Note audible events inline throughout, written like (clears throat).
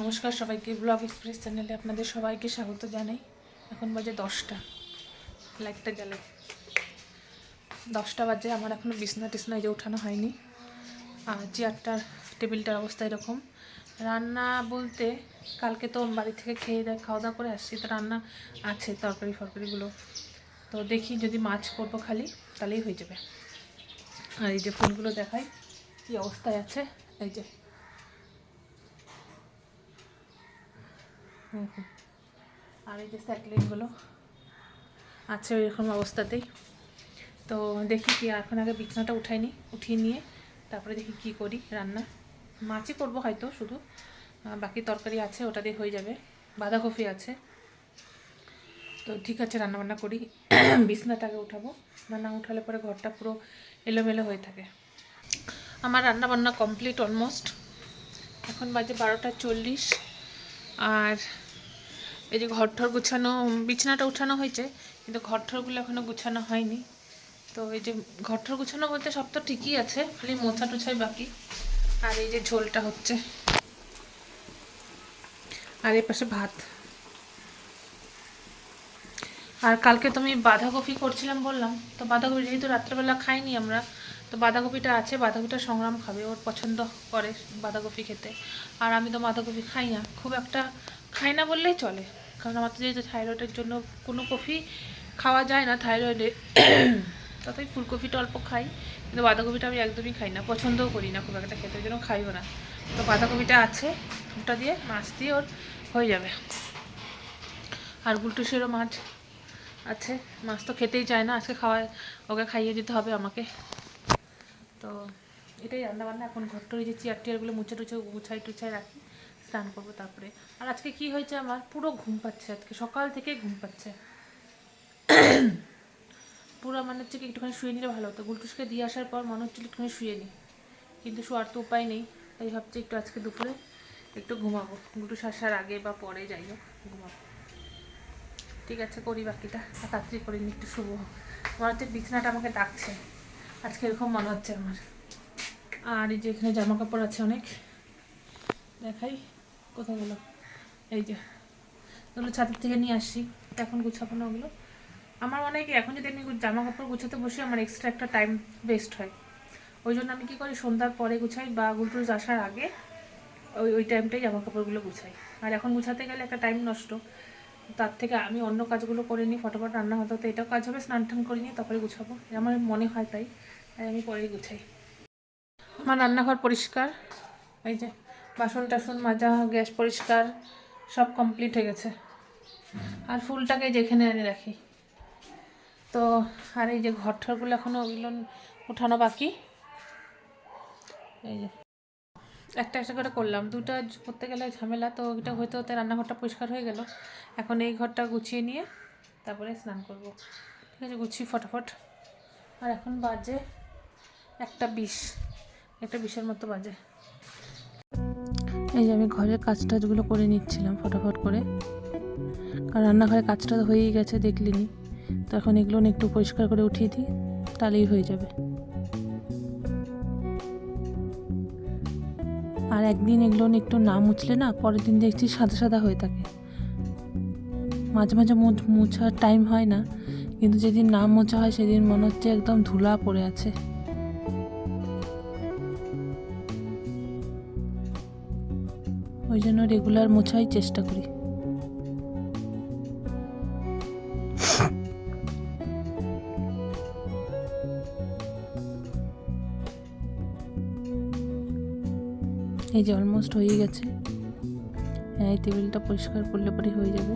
নমস্কার সবাইকে blog express চ্যানেলে আপনাদের সবাইকে স্বাগত জানাই। এখন বাজে দশটা। লাইটটা গেল। দশটা বাজে, আমার এখনও বিছনা টিছনা যে ওঠানো হয়নি। আর চেয়ারটার, টেবিলটার অবস্থা এরকম। রান্না বলতে কালকে তো বাড়ি থেকে খেয়ে দেয় খাওয়া দাওয়া করে আসছি, তো রান্না আছে তরকারি ফরকারিগুলো। তো দেখি যদি মাছ করব খালি, তাহলেই হয়ে যাবে। আর এই যে ফুলগুলো দেখাই, কী অবস্থায় আছে, এই যে। হুম। আর এই যে স্যাকলিনগুলো আছে ওইরকম অবস্থাতেই। তো দেখি কি, এখন আগে বিছানাটা উঠাইনি, উঠিয়ে নিয়ে তারপরে দেখি কি করি রান্না। মাছই করব হয়তো শুধু বাকি তরকারি আছে, ওটা দিয়ে হয়ে যাবে। বাঁধাকপি আছে। তো ঠিক আছে, রান্নাবান্না করি। (clears throat) বিছনাটাকে উঠাবো বিছনা না উঠালে পরে ঘরটা পুরো এলোমেলো হয়ে থাকে। আমার রান্নাবান্না কমপ্লিট অলমোস্ট। এখন বাজে বারোটা চল্লিশ, আর এই যে ঘর ঠর গুছানো, বিছানাটা উঠানো হয়েছে, কিন্তু ঘর ঠরগুলো এখনও গুছানো হয়নি। তো এই যে ঘর ঠর গুছানো বলতে সব তো ঠিকই আছে, খালি মোছা টোছাই বাকি। আর এই যে ঝোলটা হচ্ছে। আর এই পাশে ভাত। আর কালকে তো আমি বাঁধাকপি করছিলাম বললাম, তো বাঁধাকপি যেহেতু রাত্রেবেলা খাইনি আমরা, তো বাঁধাকপিটা আছে, বাঁধাকপিটা সংগ্রাম খাবে, ওর পছন্দ করে বাঁধাকপি খেতে। আর আমি তো বাঁধাকপি খাই না, খুব একটা খাই না বললেই চলে। কারণ আমার তো যেহেতু থাইরয়েডের জন্য কোনো কফি খাওয়া যায় না থাইরয়েডে, ততই ফুলকপিটা অল্প খাই। কিন্তু বাঁধাকপিটা আমি একদমই খাই না, পছন্দও করি না খুব একটা খেতে জন্য খাইও না। তো বাঁধাকপিটা আছে, ওটা দিয়ে মাছ দিয়ে ওর হয়ে যাবে। আর গুলটুসেরও মাছ আছে, মাছ তো খেতেই চায় না, আজকে খাওয়ায় ওকে খাইয়ে দিতে হবে আমাকে। তো এটাই রান্নাবান্না, এখন ঘরটার এই যে চেয়ার টিয়ারগুলো মুছে টুছে গুছাই টুছাই রাখি। স্নান করব তারপরে। আর আজকে কি হয়েছে আমার? পুরো ঘুম পাচ্ছে আজকে। সকাল থেকে ঘুম পাচ্ছে। পুরো মানে হচ্ছে কি একটুখানি শুয়ে নিলে ভালো হতো। গুলটুসকে দিয়ে আসার পর মনে হচ্ছিল একটুখানি শুয়ে নিই কিন্তু শোয়ার তো উপায় নেই। তাই ভাবছি একটু আজকে দুপুরে একটু ঘুমাবো। গুলটুস আসার আগে বা পরে যাই হোক, ঘুমাবো। ঠিক আছে, করি বাকিটা। তাড়াতাড়ি করে নি একটু শুভ আমার হচ্ছে বিছানাটা আমাকে ডাকছে। আজকে এরকম মনে হচ্ছে আমার। আর এই যে এখানে জামা কাপড় আছে অনেক। দেখাই। কোথায় গেলো? এই যে, ওগুলো ছাদের থেকে নিয়ে আসছি এখন গুছাবো না ওগুলো। আমার মনে হয় কি, এখন যদি আমি জামা কাপড় গুছাতে বসি, আমার এক্সট্রা একটা টাইম ওয়েস্ট হয়। ওই জন্য আমি কী করি, সন্ধ্যার পরে গুছাই বা গুলটুজ আসার আগে ওই ওই টাইমটাই জামা কাপড়গুলো গুছাই। আর এখন গুছাতে গেলে একটা টাইম নষ্ট। তার থেকে আমি অন্য কাজগুলো করে নিই, ফটোফট রান্না হতো, তো এটাও কাজ হবে, স্নান টান করে নিয়ে তারপরে গুছাবো। আমার মনে হয় তাই তাই আমি পরেই গুছাই। আমার রান্নাঘর পরিষ্কার। এই যে বাসন টাসন মাজা, গ্যাস পরিষ্কার, সব কমপ্লিট হয়ে গেছে। আর ফুলটাকে যেখানে এনে রাখি। তো আর এই যে ঘর ঠরগুলো এখনও ওগুলো উঠানো বাকি। এই যে একটা একটা করে করলাম। দুটা করতে গেলে ঝামেলা, তো ওইটা হতে হতে রান্নাঘরটা পরিষ্কার হয়ে গেল। এখন এই ঘরটা গুছিয়ে নিয়ে তারপরে স্নান করব। ঠিক আছে, গুছিয়ে ফটাফট। আর এখন বাজে একটা বিষ একটা বিষের মতো বাজে। এই যে আমি ঘরের কাজ টাজগুলো করে নিচ্ছিলাম ফটাফট করে। কারণ রান্নাঘরের কাজটা তো হয়েই গেছে, দেখলিনি। তো এখন এগুলো একটু পরিষ্কার করে উঠিয়ে দিই, তাহলেই হয়ে যাবে। আর একদিন এগুলো একটু না মুছলে না, পরের দিন দেখছি সাদা সাদা হয়ে থাকে। মাঝে মাঝে মুছ- মুছার টাইম হয় না, কিন্তু যেদিন না মোছা হয় সেদিন মনে হচ্ছে একদম ধুলা পড়ে আছে। ওই জন্য রেগুলার মোছাই চেষ্টা করি। এই যে অলমোস্ট হয়ে গেছে। হ্যাঁ এই টেবিলটা পরিষ্কার করলে পরে হয়ে যাবে।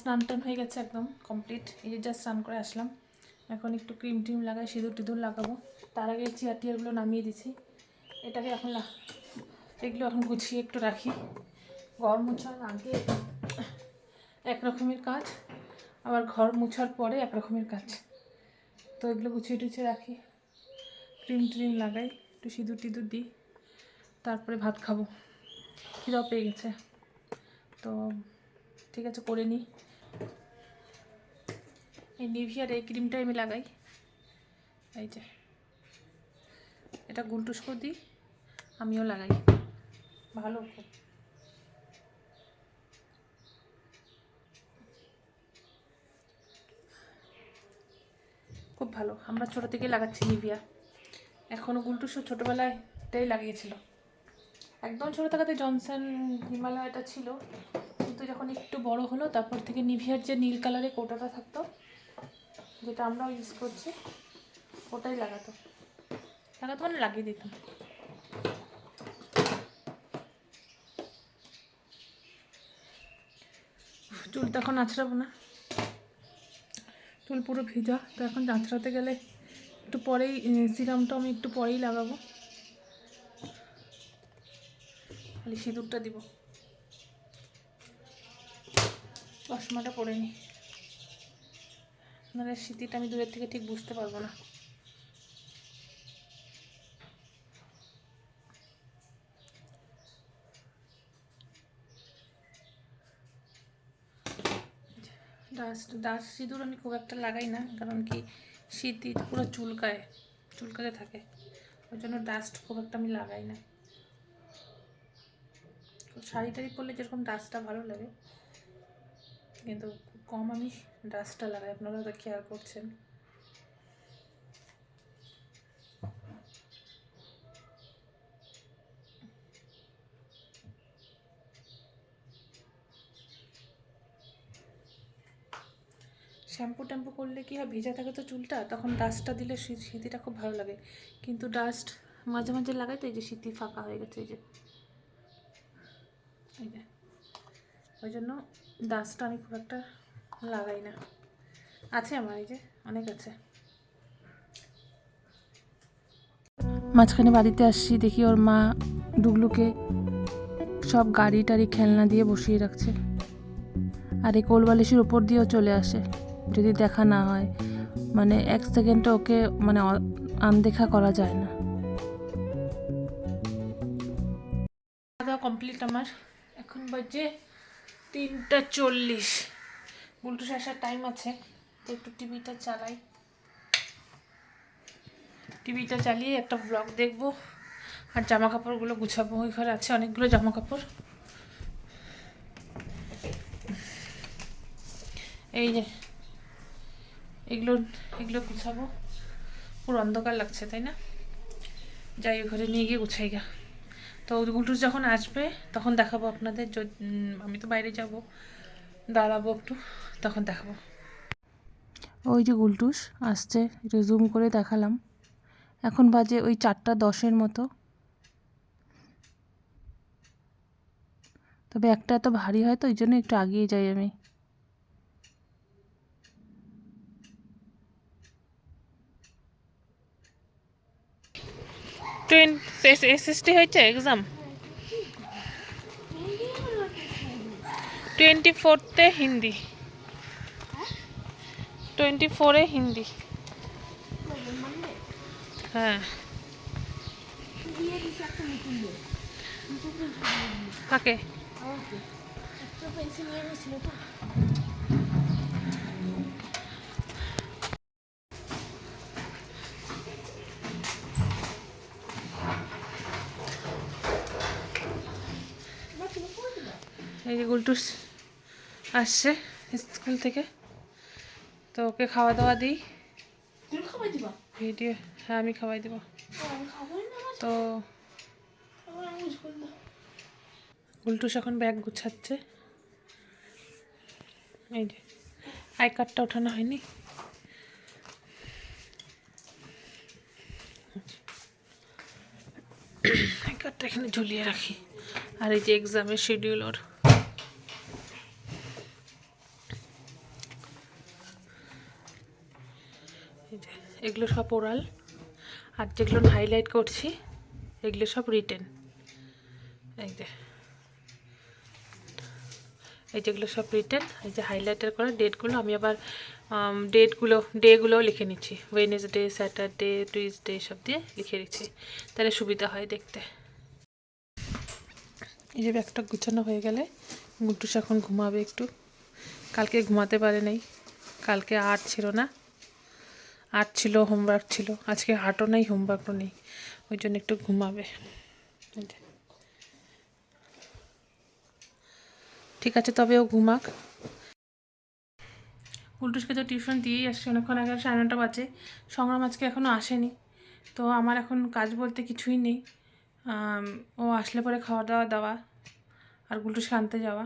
স্নান টান হয়ে গেছে একদম কমপ্লিট এই যে জাস্ট স্নান করে আসলাম। এখন একটু ক্রিম টিম লাগাই, সিঁদুর টিঁদুর লাগাবো। তার আগে চেয়ার টিয়ারগুলো নামিয়ে দিছি। এটাকে এখন এগুলো এখন গুছিয়ে একটু রাখি। ঘর মোছার আগে এক রকমের কাজ, আবার ঘর মোছার পরে এক রকমের কাজ। তো এগুলো গুছিয়ে টুছিয়ে রাখি। ক্রিম ট্রিম লাগাই, একটু সিঁদুর টিঁদুর দিই, তারপরে ভাত খাব। খিদাও পেয়ে গেছে। তো ঠিক আছে, করে নিই। এই নিভিয়ার এই ক্রিমটাই আমি লাগাই। এই যে। এটা গুলটুসকো দিই আমিও লাগাই। ভালো খুব। খুব ভালো। আমরা ছোটো থেকে লাগাচ্ছি নিভিয়া। এখনও গুলটুসও ছোটোবেলায় এটাই লাগিয়েছিল। একদম ছোটো থাকাতে জনসন হিমালয়টা ছিল। যখন একটু বড় হলো, তারপর থেকে নিভিয়ার যে নীল কালারের কোটাটা থাকতো, যেটা আমরাও ইউজ করছি, ওটাই লাগাতো। লাগাতো মানে লাগিয়ে দিতাম। চুল তো এখন আঁচড়াবো না। চুল পুরো ভিজা, তো এখন আঁচড়াতে গেলে একটু পরেই সিরামটা আমি একটু পরেই লাগাবো। খালি সিঁদুরটা দিব। চশমাটা পরে নি। মানে স্মৃতিটা আমি দূরের থেকে ঠিক বুঝতে পারব না। ডাস্ট ডাস্ট সিঁদুর আমি খুব একটা লাগাই না, কারণ কি শীতই পুরো চুলকায়, চুলকাতে থাকে। ওই জন্য ডাস্ট খুব একটা আমি লাগাই না। শাড়ি টাড়ি পরলে যেরকম ডাস্টটা ভালো লাগে কিন্তু খুব কম আমি ডাস্টটা লাগাই, আপনারা তো খেয়াল করছেন। শ্যাম্পু ট্যাম্পু করলে কি হয়, ভেজা থাকে তো চুলটা, তখন ডাস্টটা দিলে স্মৃতিটা খুব ভালো লাগে। কিন্তু ডাস্ট মাঝে মাঝে লাগাই তো, এই যে স্মৃতি ফাঁকা হয়ে গেছে, এই যে। এই যে। ওই জন্য ডাস্টটা আমি খুব একটা লাগাই না। আছে আমার, এই যে অনেক আছে। মাঝখানে বাড়িতে আসছি, দেখি ওর মা ডুগলুকে সব গাড়ি টাড়ি খেলনা দিয়ে বসিয়ে রাখছে। আর এই কোলবালিশের উপর দিয়েও চলে আসে, যদি দেখা না হয়। মানে এক সেকেন্ডে ওকে মানে আনদেখা করা যায় না। কমপ্লিট আমার। এখন বাজে তিনটা চল্লিশ। উল্টো আসার টাইম আছে, তো একটু টিভিটা চালাই। টিভিটা চালিয়ে একটা ব্লগ দেখব। আর জামা কাপড়গুলো গুছাবো, ওই ঘরে আছে অনেকগুলো জামা কাপড় এই যে, এগুলো এগুলো গুছাবো। পুরো অন্ধকার লাগছে, তাই না? যাই ঘরে নিয়ে গিয়ে গুছাই গা। তো গুলটুস যখন আসবে, তখন দেখাবো আপনাদের আমি তো বাইরে যাব, দাঁড়াবো একটু, তখন দেখাবো। ওই যে গুলটুস আসছে, একটু জুম করে দেখালাম। এখন বাজে ওই চারটা দশের মতো। তবে একটা এত ভারী হয়, তো ওই জন্য একটু আগিয়ে যাই আমি। টোয়েন্টি এসএসটি হয়েছে এক্সাম টোয়েন্টি ফোরতে হিন্দি। টোয়েন্টি ফোরে হিন্দি। হ্যাঁ। কাকে? গুলটুস আসছে স্কুল থেকে। তো ওকে খাওয়া দাওয়া দিই। ভিডিও হ্যাঁ আমি খাওয়াই দেবো। তো গুলটুস এখন ব্যাগ গুছাচ্ছে। এই যে আই কার্ডটা ওঠানো হয়নি। আই কার্ডটা এখানে ঝুলিয়ে রাখি। আর এই যে এক্সামের শিডিউল ওর এই যে এগুলো সব ওরাল। আর যেগুলো হাইলাইট করছি, এগুলো সব রিটেন এই যে। এই যেগুলো সব রিটেন এই যে হাইলাইটার করা ডেটগুলো আমি আবার ডেটগুলো ডেগুলোও লিখে নিচ্ছি। ওয়েনেসডে স্যাটারডে টুইসডে সব দিয়ে লিখে নিচ্ছি তাহলে সুবিধা হয় দেখতে। এই যে ব্যাগটা গুছানো হয়ে গেলে গুট্টুস এখন ঘুমাবে একটু। কালকে ঘুমাতে পারে নাই। কালকে আর্ট ছিল না। আর্ট ছিল, হোমওয়ার্ক ছিল। আজকে আর্টও নেই, হোমওয়ার্কও নেই। ওই জন্য একটু ঘুমাবে। ঠিক আছে, তবে ও ঘুমাক। উল্টুসকে তো টিউশন দিয়েই আসছে। অনেকক্ষণ আগে সাড়ে নটা বাজে। সংগ্রাম আজকে এখনও আসেনি। তো আমার এখন কাজ বলতে কিছুই নেই। ও আসলে পরে খাওয়া দাওয়া দেওয়া আর গুলটুসকে আনতে যাওয়া।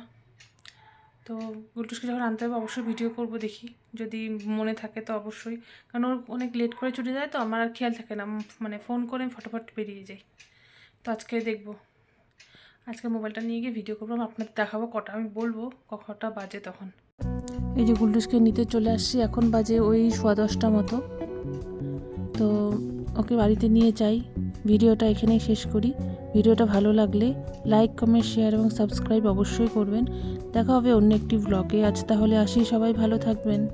তো গুলটুসকে যখন আনতে হবে, অবশ্যই ভিডিও করব দেখি। যদি মনে থাকে তো অবশ্যই। কারণ ওর অনেক লেট করে ছুটে যায় তো, আমার আর খেয়াল থাকে না। মানে ফোন করে আমি ফটাফট বেরিয়ে যাই। তো আজকে দেখব। আজকে মোবাইলটা নিয়ে গিয়ে ভিডিও করব। আপনাদের দেখাবো কটা, আমি বলব কটা বাজে তখন। এই যে গুলটুসকে নিতে চলে আসছি, এখন বাজে ওই সোয়া দশটা মতো। তো ওকে বাড়িতে নিয়ে যাই। ভিডিওটা এখানেই শেষ করি। ভিডিওটা ভালো লাগলে লাইক, কমেন্ট, শেয়ার এবং সাবস্ক্রাইব অবশ্যই করবেন। দেখা হবে অন্য একটি ব্লগে আজ তাহলে আসি। সবাই ভালো থাকবেন।